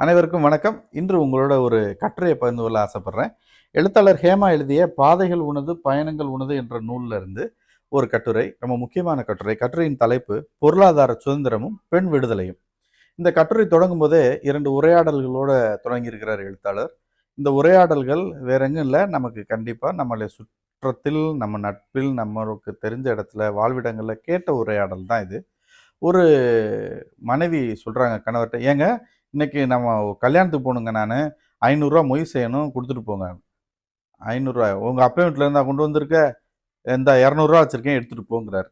அனைவருக்கும் வணக்கம். இன்று உங்களோட ஒரு கட்டுரையை பகிர்ந்து கொள்ள ஆசைப்படுறேன். எழுத்தாளர் ஹேமா எழுதிய பாதைகள் உணது பயணங்கள் உணது என்ற நூல்ல இருந்து ஒரு கட்டுரை ரொம்ப முக்கியமான கட்டுரை. கட்டுரையின் தலைப்பு பொருளாதார சுதந்திரமும் பெண் விடுதலையும். இந்த கட்டுரை தொடங்கும் போதே இரண்டு உரையாடல்களோட தொடங்கியிருக்கிறார் எழுத்தாளர். இந்த உரையாடல்கள் வேற எங்கும் இல்லை. நமக்கு கண்டிப்பாக நம்மளை சுற்றத்தில் நம்ம நட்பில் நம்மளுக்கு தெரிஞ்ச இடத்துல வாழ்விடங்களில் கேட்ட உரையாடல் தான் இது. ஒரு மனைவி சொல்கிறாங்க கணவர்கிட்ட ஏங்க இன்னைக்கு நம்ம கல்யாணத்துக்கு போகணுங்க நான். ஐநூறுரூவா மொய் செய்யணும் கொடுத்துட்டு போங்க. ஐநூறுரூவா உங்கள் அப்பா வீட்டில் கொண்டு வந்திருக்க இந்த இரநூறுவா வச்சுருக்கேன் எடுத்துகிட்டு போங்கிறார்.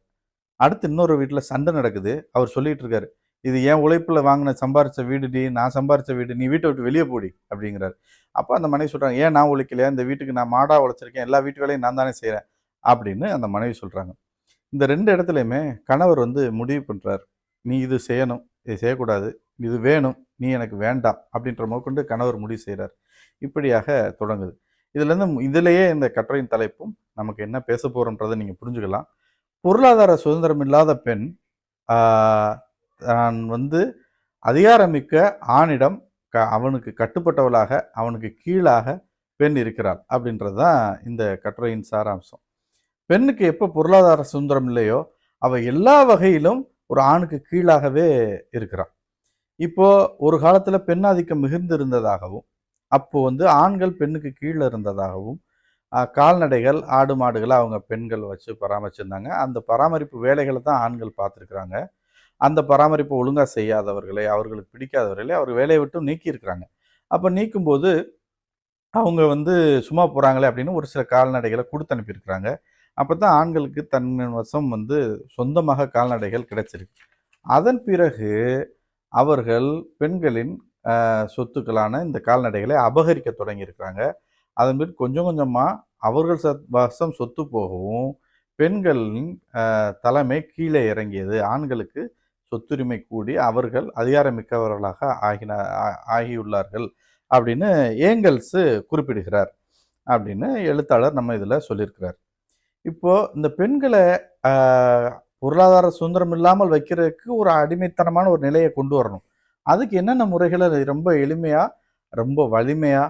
அடுத்து இன்னொரு வீட்டில் சண்டை நடக்குது. அவர் சொல்லிட்டு இருக்காரு இது என் உழைப்பில் வாங்கின வீடு வீடுடி நான் சம்பாரித்த வீடு நீ வீட்டை விட்டு வெளியே போடி அப்படிங்கிறார். அப்போ அந்த மனைவி சொல்கிறாங்க ஏன் நான் உழைக்கலையா? இந்த வீட்டுக்கு நான் மாடாக உழைச்சிருக்கேன் எல்லா வீட்டு வேலையும் நான் தானே செய்கிறேன் அப்படின்னு அந்த மனைவி சொல்கிறாங்க இந்த ரெண்டு இடத்துலையுமே கணவர் வந்து முடிவு பண்ணுறார் நீ இது செய்யணும் இது செய்யக்கூடாது இது வேணும் நீ எனக்கு வேண்டாம் அப்படின்ற முதற்கொண்டு கணவர் முடிவு செய்கிறார் இப்படியாக தொடங்குது. இதுலேருந்து இதிலேயே இந்த கட்டுரையின் தலைப்பும் நமக்கு என்ன பேச போகிறோன்றதை நீங்கள் புரிஞ்சுக்கலாம். பொருளாதார சுதந்திரம் இல்லாத பெண் நான் வந்து அதிகாரமிக்க ஆணிடம் க அவனுக்கு கட்டுப்பட்டவளாக அவனுக்கு கீழாக பெண் இருக்கிறாள் அப்படின்றது தான் இந்த கட்டுரையின் சாராம்சம். பெண்ணுக்கு எப்போ பொருளாதார சுதந்திரம் இல்லையோ அவள் எல்லா வகையிலும் ஒரு ஆணுக்கு கீழாகவே இருக்கிறாள். இப்போ ஒரு காலத்துல பெண்ணாதிக்கம் மிகுந்து இருந்ததாகவும் அப்போ வந்து ஆண்கள் பெண்ணுக்கு கீழே இருந்ததாகவும் கால்நடைகள் ஆடு மாடுகளை அவங்க பெண்கள் வச்சு பராமரிச்சிருந்தாங்க. அந்த பராமரிப்பு வேலைகளை தான் ஆண்கள் பார்த்துருக்குறாங்க. அந்த பராமரிப்பு ஒழுங்காக செய்யாதவர்களை அவர்களுக்கு பிடிக்காதவர்களை அவர் வேலையை விட்டு நீக்கியிருக்கிறாங்க. அப்போ நீக்கும்போது அவங்க வந்து சும்மா போகிறாங்களே அப்படின்னு ஒரு சில கால்நடைகளை கொடுத்து அனுப்பியிருக்கிறாங்க. அப்போ தான் ஆண்களுக்கு தன் வசம் வந்து சொந்தமாக கால்நடைகள் கிடைச்சிருக்கு. அதன் பிறகு அவர்கள் பெண்களின் சொத்துக்களான இந்த கால்நடைகளை அபகரிக்க தொடங்கியிருக்கிறாங்க. அதன் கொஞ்சம் கொஞ்சமாக அவர்கள் சத் வசம் சொத்து போகவும் பெண்களின் தலைமை கீழே இறங்கியது. ஆண்களுக்கு சொத்துரிமை கூடி அவர்கள் அதிகாரமிக்கவர்களாக ஆகின ஆகியுள்ளார்கள் அப்படின்னு ஏங்கல்ஸு குறிப்பிடுகிறார் அப்படின்னு எழுத்தாளர் நம்ம இதில் சொல்லியிருக்கிறார். இப்போது இந்த பெண்களை பொருளாதார சுதந்திரம் இல்லாமல் வைக்கிறதுக்கு ஒரு அடிமைத்தனமான ஒரு நிலையை கொண்டு வரணும். அதுக்கு என்னென்ன முறைகளை ரொம்ப எளிமையாக ரொம்ப வலிமையாக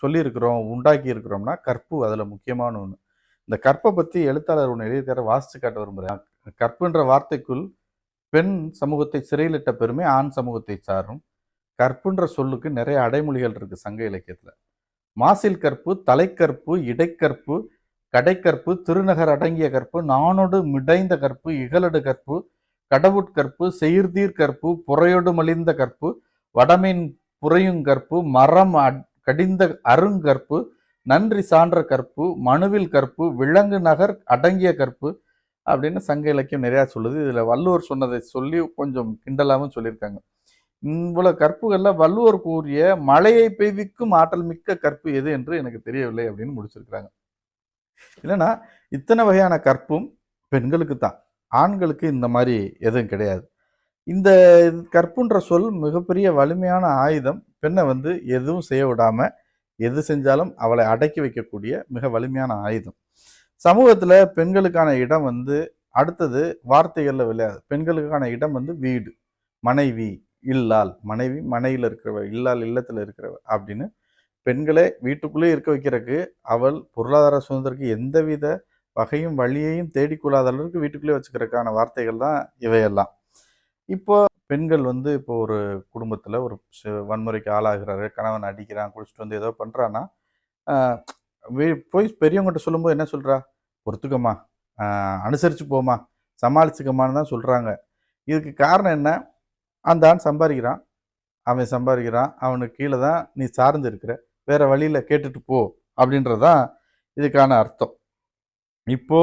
சொல்லியிருக்கிறோம் உண்டாக்கி இருக்கிறோம்னா கற்பு அதில் முக்கியமான ஒன்று இந்த கற்பை பற்றி எழுத்தாளர் ஒன்று எழுதியிருக்காரு வாசித்து காட்ட விரும்புகிறேன் கற்புன்ற வார்த்தைக்குள் பெண் சமூகத்தை சிறையிலிட்ட பெருமை ஆண் சமூகத்தை சாரும். கற்புன்ற சொல்லுக்கு நிறைய அடைமொழிகள் இருக்குது சங்க இலக்கியத்தில். மாசில் கற்பு தலைக்கற்பு இடைக்கற்பு கடைக்கற்பு திருநகர் அடங்கிய கற்பு நானொடு மிடைந்த கற்பு இகலடு கற்பு கடவுட்கற்பு செயிர்தீர் கற்பு புறையொடு மலிந்த கற்பு வடமீன் புறையுங்கற்பு மரம் கடிந்த அருங்கற்பு நன்றி சான்ற கற்பு மனுவில் கற்பு விலங்கு நகர் அடங்கிய கற்பு அப்படின்னு சங்க இலக்கியம் நிறையா சொல்லுது. இதில் வள்ளுவர் சொன்னதை சொல்லி கொஞ்சம் கிண்டலாகவும் சொல்லியிருக்காங்க. இவ்வளவு கற்புகளில் வள்ளுவர் கூறிய மழையை பெய்விக்கும் ஆற்றல் மிக்க கற்பு எது என்று எனக்கு தெரியவில்லை அப்படின்னு முடிச்சிருக்கிறாங்க. இல்லைன்னா இத்தனை வகையான கற்பும் பெண்களுக்கு தான் ஆண்களுக்கு இந்த மாதிரி எதுவும் கிடையாது. இந்த கற்புன்ற சொல் மிகப்பெரிய வலிமையான ஆயுதம். பெண்ணை வந்து எதுவும் செய்ய விடாமல் எது செஞ்சாலும் அவளை அடக்கி வைக்கக்கூடிய மிக வலிமையான ஆயுதம். சமூகத்தில் பெண்களுக்கான இடம் வந்து அடுத்தது வார்த்தைகளில் விளையாது. பெண்களுக்கான இடம் வந்து வீடு. மனைவி இல்லால். மனைவி மனையில் இருக்கிறவ இல்லால் இல்லத்தில் இருக்கிறவ அப்படின்னு பெண்களை வீட்டுக்குள்ளே இருக்க வைக்கிறதுக்கு அவள் பொருளாதார சுதந்திரக்கு எந்தவித வகையும் வழியையும் தேடிக்கொள்ளாத அளவுக்கு வீட்டுக்குள்ளே வச்சுக்கிறதுக்கான வார்த்தைகள் தான் இவையெல்லாம். இப்போ பெண்கள் வந்து இப்போ ஒரு குடும்பத்தில் ஒரு வன்முறைக்கு ஆளாகிறாரு கணவன் அடிக்கிறான் குளிச்சுட்டு வந்து ஏதோ பண்ணுறான்னா போய் பெரியவங்ககிட்ட சொல்லும்போது என்ன சொல்கிறா பொறுத்துக்கம்மா. அனுசரித்து போமா சமாளிச்சுக்கமான்னு தான் சொல்கிறாங்க இதுக்கு காரணம் என்ன? அந்த ஆண் சம்பாதிக்கிறான். அவன் சம்பாதிக்கிறான். அவனுக்கு கீழே தான் நீ சார்ந்து இருக்கிற. வேற வழியில் கேட்டுட்டு போ அப்படின்றது தான் இதுக்கான அர்த்தம். இப்போ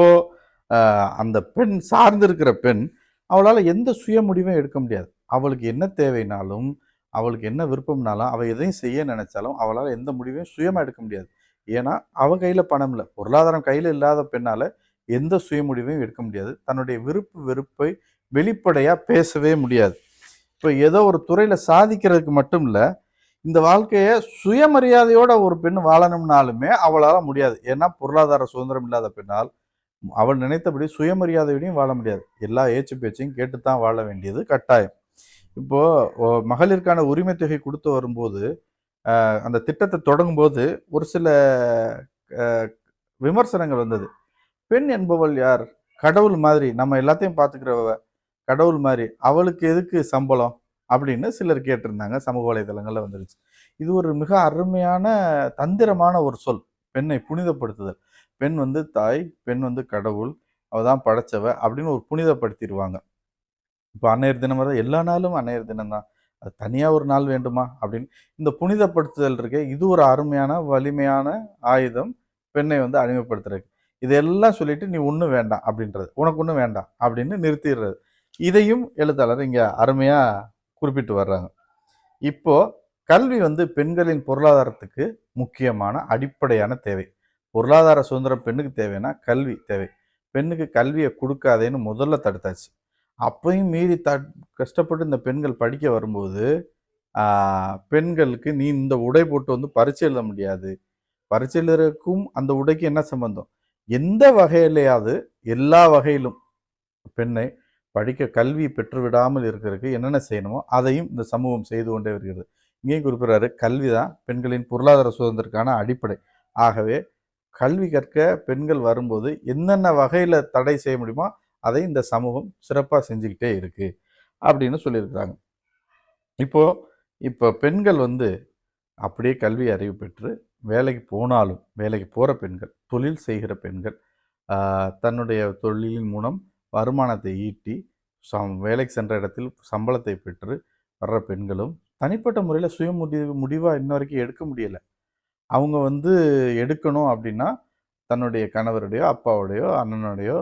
அந்த பெண் சார்ந்திருக்கிற பெண் அவளால் எந்த சுய முடிவும் எடுக்க முடியாது. அவளுக்கு என்ன தேவைனாலும் அவளுக்கு என்ன விருப்பம்னாலும் அவள் எதையும் செய்ய நினைச்சாலும் அவளால் எந்த முடிவையும் சுயமாக எடுக்க முடியாது. ஏன்னா அவள் கையில் பணம் இல்லை. பொருளாதாரம் கையில் இல்லாத பெண்ணால் எந்த சுய முடிவையும் எடுக்க முடியாது. தன்னுடைய விருப்பு வெறுப்பை வெளிப்படையாக பேசவே முடியாது. இப்போ ஏதோ ஒரு துறையில் சாதிக்கிறதுக்கு மட்டும் இல்லை இந்த வாழ்க்கையை சுயமரியாதையோட ஒரு பெண் வாழணும்னாலுமே அவளால் முடியாது ஏன்னா பொருளாதார சுதந்திரம் இல்லாத பெண்ணால் அவள் நினைத்தபடி சுயமரியாதையோடையும் வாழ முடியாது எல்லா ஏச்சு பேச்சையும் கேட்டுத்தான் வாழ வேண்டியது கட்டாயம் இப்போ மகளிருக்கான உரிமை தொகை கொடுத்து வரும்போது, அந்த திட்டத்தை தொடங்கும்போது ஒரு சில விமர்சனங்கள் வந்தது. பெண் என்பவள் யார்? கடவுள் மாதிரி நம்ம எல்லாத்தையும் பார்த்துக்கிறவ. கடவுள் மாதிரி அவளுக்கு எதுக்கு சம்பளம்? அப்படின்னு சிலர் கேட்டிருந்தாங்க. சமூக வலைதளங்களில் வந்துருச்சு. இது ஒரு மிக அருமையான தந்திரமான ஒரு சொல். பெண்ணை புனிதப்படுத்துதல். பெண் வந்து தாய், பெண் வந்து கடவுள். அவ தான் படைச்சவ அப்படின்னு ஒரு புனிதப்படுத்திடுவாங்க இப்போ அன்னையர் தினம் வர எல்லா நாளும் அன்னையர் தினம் தான். அது தனியாக ஒரு நாள் வேண்டுமா? அப்படின்னு. இந்த புனிதப்படுத்துதல் இருக்கே, இது ஒரு அருமையான, வலிமையான ஆயுதம். பெண்ணை வந்து அடிமைப்படுத்துறதுக்கு. இதெல்லாம் சொல்லிட்டு நீ ஒன்றும் வேண்டாம் அப்படின்றது. உனக்கு ஒன்றும் வேண்டாம் அப்படின்னு நிறுத்திடுறது. இதையும் எழுத்தாளர் இங்கே அருமையாக குறிப்பிட்டு வர்றாங்க. இப்போ கல்வி வந்து பெண்களின் பொருளாதாரத்துக்கு முக்கியமான அடிப்படையான தேவை. பொருளாதார சுதந்திரம் பெண்ணுக்கு தேவைன்னா, கல்வி தேவை. பெண்ணுக்கு கல்வியை கொடுக்காதேன்னு முதல்ல தடுத்தாச்சு. அப்பையும் மீறி த கஷ்டப்பட்டு இந்த பெண்கள் படிக்க வரும்போது, பெண்களுக்கு நீ இந்த உடை போட்டு வந்து பரிச்சை எழுத முடியாது. பரீட்சை எழுதுறதுக்கும் அந்த உடைக்கு என்ன சம்பந்தம்? எந்த வகையிலையாவது எல்லா வகையிலும் பெண்ணை படிக்க கல்வி பெற்று விடாமல் இருக்கிறதுக்கு என்னென்ன செய்யணுமோ, அதையும் இந்த சமூகம் செய்து கொண்டே வருகிறது. இங்கேயும் குறிப்பிடுறாரு, கல்வி தான் பெண்களின் பொருளாதார சுதந்திரத்திற்கான அடிப்படை. ஆகவே கல்வி கற்க பெண்கள் வரும்போது என்னென்ன வகையில் தடை செய்ய முடியுமோ, அதை இந்த சமூகம் சிறப்பாக செஞ்சுக்கிட்டே இருக்குது அப்படின்னு சொல்லியிருக்கிறாங்க. இப்போது இப்போ பெண்கள் வந்து அப்படியே கல்வி அறிவு பெற்று வேலைக்கு போனாலும், வேலைக்கு போகிற பெண்கள், தொழில் செய்கிற பெண்கள், தன்னுடைய தொழிலின் மூலம் வருமானத்தை ஈட்டி, சம் வேலைக்கு சென்ற இடத்தில் சம்பளத்தை பெற்று வர்ற பெண்களும், தனிப்பட்ட முறையில் சுய முடிவு முடிவாக இன்ன வரைக்கும் எடுக்க முடியலை அவங்க வந்து எடுக்கணும் அப்படின்னா, தன்னுடைய கணவருடையோ, அப்பாவுடையோ, அண்ணனுடையோ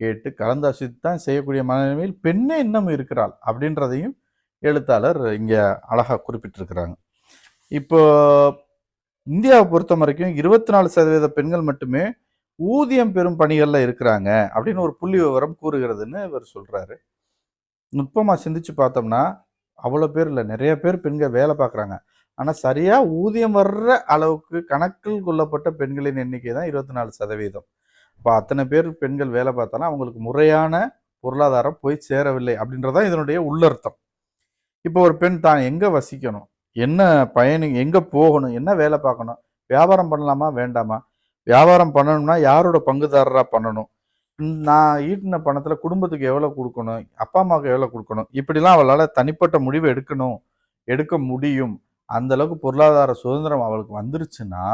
கேட்டு கலந்தாசித்து தான் செய்யக்கூடிய மனநிலைமையில் பெண்ணே இன்னும் இருக்கிறாள். அப்படின்றதையும் எழுத்தாளர் இங்கே அழகாக குறிப்பிட்டிருக்கிறாங்க. இப்போ இந்தியாவை பொறுத்த வரைக்கும் இருபத்தி நாலு சதவீத பெண்கள் மட்டுமே ஊதியம் பெறும் பணிகளில் இருக்கிறாங்க. அப்படின்னு ஒரு புள்ளி விவரம் கூறுகிறதுன்னு இவர் சொல்கிறாரு நுட்பமாக சிந்திச்சு பார்த்தோம்னா, அவ்வளோ பேர் இல்லை நிறைய பேர் பெண்கள் வேலை பார்க்குறாங்க. ஆனால் சரியாக ஊதியம் வர்ற அளவுக்கு கணக்கில் கொள்ளப்பட்ட பெண்களின் எண்ணிக்கை தான் இருபத்தி நாலு சதவீதம் இப்போ அத்தனை பேர் பெண்கள் வேலை பார்த்தாலும், அவங்களுக்கு முறையான பொருளாதாரம் போய் சேரவில்லை. அப்படின்றது தான் இதனுடைய உள்ளர்த்தம். இப்போ ஒரு பெண் தான் எங்கே வசிக்கணும்? என்ன பயணி எங்கே போகணும்? என்ன வேலை பார்க்கணும்? வியாபாரம் பண்ணலாமா? வேண்டாமா? வியாபாரம் பண்ணணும்னா யாரோட பங்குதாரராக பண்ணணும்? நான் ஈட்டின பணத்தில் குடும்பத்துக்கு எவ்வளோ கொடுக்கணும் அப்பா, அம்மாவுக்கு எவ்வளோ கொடுக்கணும் இப்படிலாம் அவளால் தனிப்பட்ட முடிவு எடுக்கணும். எடுக்க முடியும். அந்த அளவுக்கு பொருளாதார சுதந்திரம் அவளுக்கு வந்துருச்சுன்னா,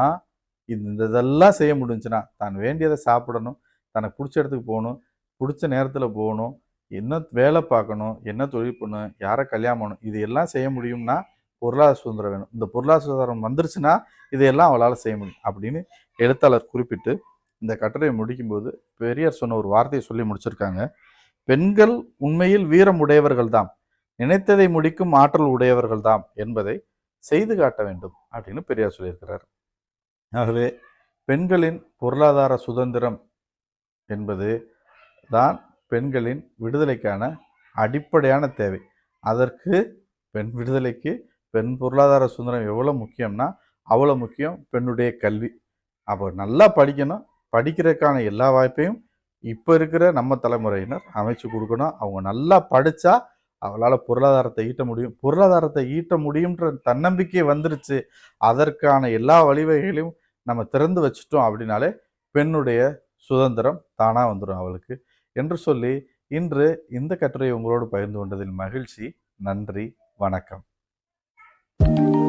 இந்த இதெல்லாம் செய்ய முடிஞ்சுன்னா தான் வேண்டியதை சாப்பிடணும், தனக்கு பிடிச்ச இடத்துக்கு போகணும் பிடிச்ச நேரத்தில் போகணும் என்ன வேலை பார்க்கணும், என்ன தொழில் பண்ணணும், யாரை கல்யாணம் பண்ணணும், இது எல்லாம் செய்ய முடியும்னா, பொருளாதார சுதந்திரம் வேணும். இந்த பொருளாதார சுதந்திரம் வந்துருச்சுன்னா, இதையெல்லாம் அவளால் செய்ய முடியும். அப்படின்னு எழுத்தாளர் குறிப்பிட்டு, இந்த கட்டுரையை முடிக்கும்போது, பெரியார் சொன்ன ஒரு வார்த்தையை சொல்லி முடிச்சிருக்காங்க. பெண்கள் உண்மையில் வீரம் உடையவர்கள் தான் நினைத்ததை முடிக்கும் ஆற்றல் உடையவர்கள் தான் என்பதை செய்து காட்ட வேண்டும். அப்படின்னு பெரியார் சொல்லியிருக்கிறார். ஆகவே பெண்களின் பொருளாதார சுதந்திரம் என்பது தான் பெண்களின் விடுதலைக்கான அடிப்படையான தேவை. அதற்கு பெண் விடுதலைக்கு பெண் பொருளாதார சுதந்திரம் எவ்வளோ முக்கியம்னா, அவ்வளோ முக்கியம் பெண்ணுடைய கல்வி. அவள் நல்லா படிக்கணும். படிக்கிறதுக்கான எல்லா வாய்ப்பையும் இப்போ இருக்கிற நம்ம தலைமுறையினர் அமைச்சு கொடுக்கணும் அவங்க நல்லா படித்தா அவளால் பொருளாதாரத்தை ஈட்ட முடியும். பொருளாதாரத்தை ஈட்ட முடியும்ன்ற தன்னம்பிக்கை வந்துருச்சு. அதற்கான எல்லா வழிவகைகளையும் நம்ம திறந்து வச்சுட்டோம் அப்படின்னாலே, பெண்ணுடைய சுதந்திரம் தானாக வந்துடும் அவளுக்கு. என்று சொல்லி, இன்று இந்த கட்டுரையை உங்களோடு பகிர்ந்து கொண்டதில் மகிழ்ச்சி. நன்றி. வணக்கம். thank you